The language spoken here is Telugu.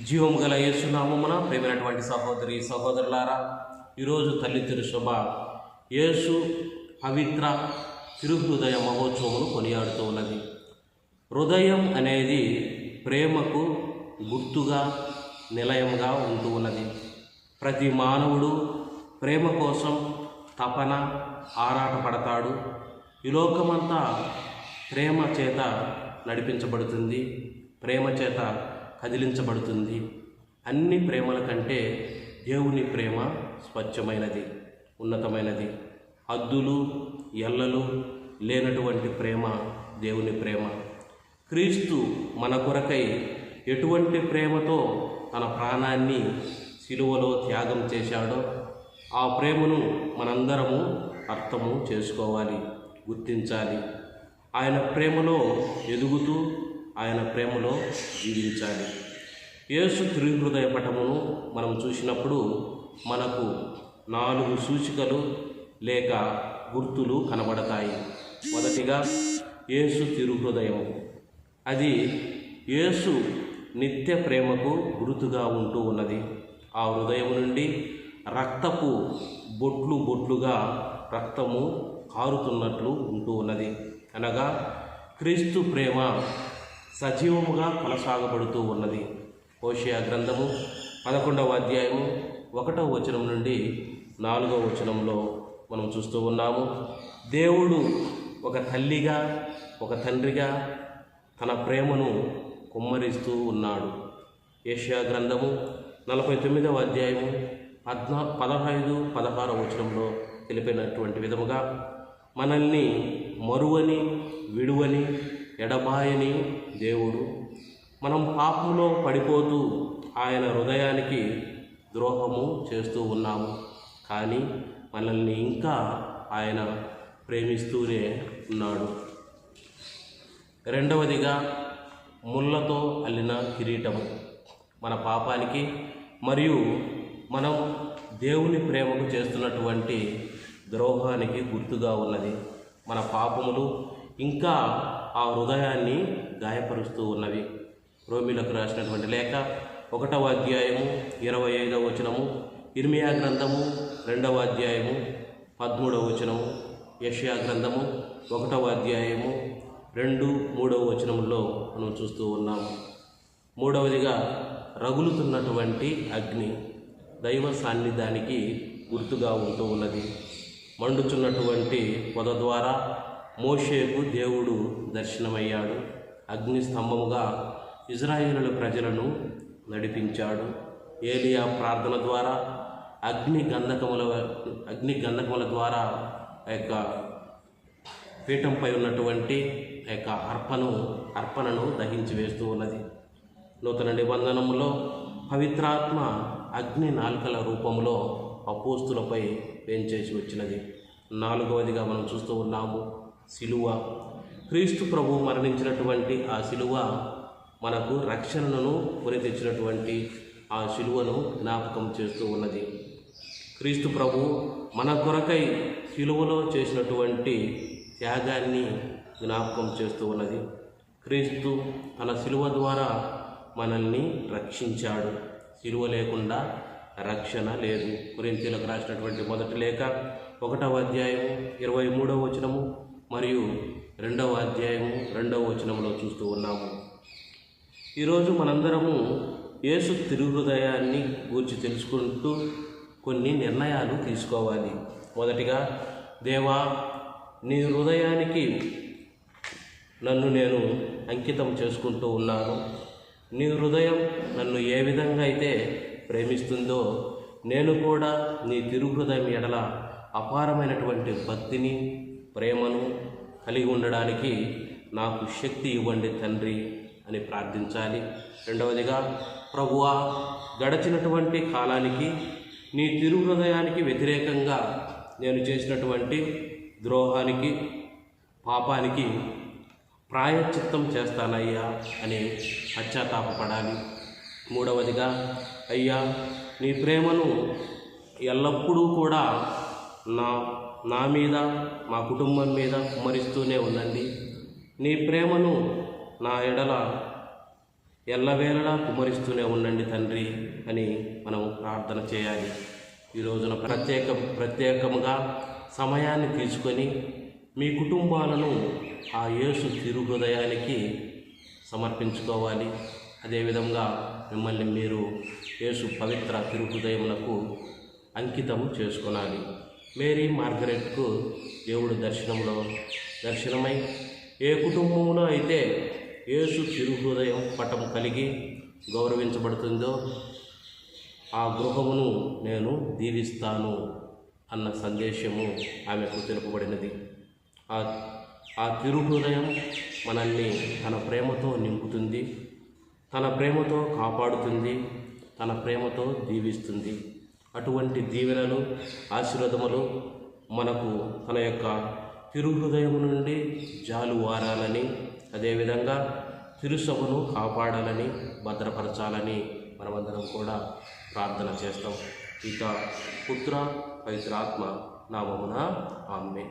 జీవము గల యేసునామమున ప్రేమైనటువంటి సహోదరి సహోదరులారా ఈరోజు తల్లి తిరుశుభ యేసు పవిత్ర తిరుహృదయ మహోత్సవమును కొనియాడుతూ ఉన్నది. హృదయం అనేది ప్రేమకు గుర్తుగా నిలయంగా ఉంటూ ఉన్నది. ప్రతి మానవుడు ప్రేమ కోసం తపన ఆరాటపడతాడు ఈ లోకమంతా ప్రేమ చేత నడిపించబడుతుంది. ప్రేమ చేత కదిలించబడుతుంది. అన్ని ప్రేమల కంటే దేవుని ప్రేమ స్వచ్ఛమైనది ఉన్నతమైనది. హద్దులు ఎల్లలు లేనటువంటి ప్రేమ దేవుని ప్రేమ. క్రీస్తు మన కొరకై ఎటువంటి ప్రేమతో తన ప్రాణాన్ని సిలువలో త్యాగం చేశాడో ఆ ప్రేమను మనందరము అర్థము చేసుకోవాలి గుర్తించాలి. ఆయన ప్రేమలో ఎదుగుతూ ఆయన ప్రేమలో జీవించాలి. యేసు త్రిహృదయ పటమును మనం చూసినప్పుడు మనకు నాలుగు సూచికలు లేక గుర్తులు కనబడతాయి. మొదటిగా యేసు తిరుహృదయం. అది యేసు నిత్య ప్రేమకు గురుతుగా ఉంటూ ఉన్నది. ఆ హృదయం నుండి రక్తపు బొట్లు బొట్లుగా రక్తము కారుతున్నట్లు ఉంటూ ఉన్నది. అనగా క్రీస్తు ప్రేమ సజీవముగా కొనసాగబడుతూ ఉన్నది. ఓషియా గ్రంథము పదకొండవ అధ్యాయము ఒకటవ వచనం నుండి నాలుగవ వచనంలో మనం చూస్తూ ఉన్నాము. దేవుడు ఒక తల్లిగా ఒక తండ్రిగా తన ప్రేమను కుమ్మరిస్తూ ఉన్నాడు. ఏషియా గ్రంథము నలభై తొమ్మిదవ అధ్యాయము పద్నా పదహైదు పదహారవ వచనంలో తెలిపినటువంటి విధముగా మనల్ని మరువని విడువని ఎడబాయని దేవుడు. మనం పాపంలో పడిపోతూ ఆయన హృదయానికి ద్రోహము చేస్తూ ఉన్నాము. కానీ మనల్ని ఇంకా ఆయన ప్రేమిస్తూనే ఉన్నాడు. రెండవదిగా ముళ్ళతో అల్లిన కిరీటము మన పాపానికి మరియు మనం దేవుని ప్రేమకు చేస్తున్నటువంటి ద్రోహానికి గుర్తుగా ఉన్నది. మన పాపములు ఇంకా ఆ హృదయాన్ని గాయపరుస్తూ ఉన్నవి. రోమిలకు రాసినటువంటి లేఖ ఒకటవ అధ్యాయము ఇరవై ఐదవ వచనము ఇర్మియా గ్రంథము రెండవ అధ్యాయము పదమూడవ వచనము యషయా గ్రంథము ఒకటవ అధ్యాయము రెండు మూడవ వచనంలో మనం చూస్తూ ఉన్నాము. మూడవదిగా రగులుతున్నటువంటి అగ్ని దైవ సాన్నిధ్యానికి గుర్తుగా ఉంటూ ఉన్నది. మండుచున్నటువంటి పొద ద్వారా మోషేకు దేవుడు దర్శనమయ్యాడు. అగ్ని స్తంభముగా ఇజ్రాయేలుల ప్రజలను నడిపించాడు. ఏలియా ప్రార్థన ద్వారా అగ్ని గంధకముల అగ్ని గంధకముల ద్వారా ఆ యొక్క పీఠంపై ఉన్నటువంటి ఆ యొక్క అర్పను అర్పణను దహించి వేస్తూ ఉన్నది. నూతన నిబంధనములో పవిత్రాత్మ అగ్ని నాలుకల రూపంలో అపోస్తులపై వేంచేసి వచ్చినది. నాలుగవదిగా మనం చూస్తూ ఉన్నాము. సిలువ. క్రీస్తు ప్రభు మరణించినటువంటి ఆ సిలువ మనకు రక్షణను కొని తెచ్చినటువంటి ఆ సిలువను జ్ఞాపకం చేస్తూ ఉన్నది. క్రీస్తు ప్రభు మన కొరకై సిలువలో చేసినటువంటి త్యాగాన్ని జ్ఞాపకం చేస్తూ ఉన్నది. క్రీస్తు తన సిలువ ద్వారా మనల్ని రక్షించాడు. సిలువ లేకుండా రక్షణ లేదు. కురింతీలకు రాసినటువంటి మొదటి లేఖ ఒకటవ అధ్యాయము ఇరవై మూడవ వచనము మరియు రెండవ అధ్యాయము రెండవ వచనంలో చూస్తూ ఉన్నాము. ఈరోజు మనందరము యేసు తిరుహృదయాన్ని గూర్చి తెలుసుకుంటూ కొన్ని నిర్ణయాలు తీసుకోవాలి. మొదటిగా దేవా నీ హృదయానికి నన్ను నేను అంకితం చేసుకుంటూ ఉన్నాను. నీ హృదయం నన్ను ఏ విధంగా అయితే ప్రేమిస్తుందో నేను కూడా నీ తిరుహృదయం ఎడల అపారమైనటువంటి భక్తిని ప్రేమను కలిగి ఉండడానికి నాకు శక్తి ఇవ్వండి తండ్రి అని ప్రార్థించాలి. రెండవదిగా ప్రభువా గడచినటువంటి కాలానికి నీ తిరు హృదయానికి వ్యతిరేకంగా నేను చేసినటువంటి ద్రోహానికి పాపానికి ప్రాయశ్చిత్తం చేస్తానయ్యా అని పశ్చాత్తాపపడాలి. మూడవదిగా అయ్యా నీ ప్రేమను ఎల్లప్పుడూ కూడా నా నా మీద మా కుటుంబం మీద కుమ్మరిస్తూనే ఉండండి. నీ ప్రేమను నా ఎడల ఎల్లవేళలా కుమరిస్తూనే ఉండండి తండ్రి అని మనం ప్రార్థన చేయాలి. ఈ రోజున ప్రత్యేక ప్రత్యేకముగా సమయాన్ని తీసుకొని మీ కుటుంబాలను ఆ యేసు తిరుహృదయానికి సమర్పించుకోవాలి. అదేవిధంగా మిమ్మల్ని మీరు యేసు పవిత్ర తిరుహృదయములకు అంకితము చేసుకొనాలి. మేరీ మార్గరెట్కు దేవుడు దర్శనంలో దర్శనమై ఏ కుటుంబంలో అయితే యేసు తిరుహృదయం పటం కలిగి గౌరవించబడుతుందో ఆ గృహమును నేను దీవిస్తాను అన్న సందేశము ఆమెకు తెలుపబడినది. ఆ ఆ తిరుహృదయం మనల్ని తన ప్రేమతో నింపుతుంది తన ప్రేమతో కాపాడుతుంది తన ప్రేమతో దీవిస్తుంది. అటువంటి దీవెనలు ఆశీర్వాదములు మనకు తన యొక్క తిరుహృదయం నుండి జాలువారాలని అదేవిధంగా తిరుసభను కాపాడాలని భద్రపరచాలని మనమందరం కూడా ప్రార్థన చేస్తాం. ఇక పుత్ర పవిత్రాత్మ నామమున ఆమె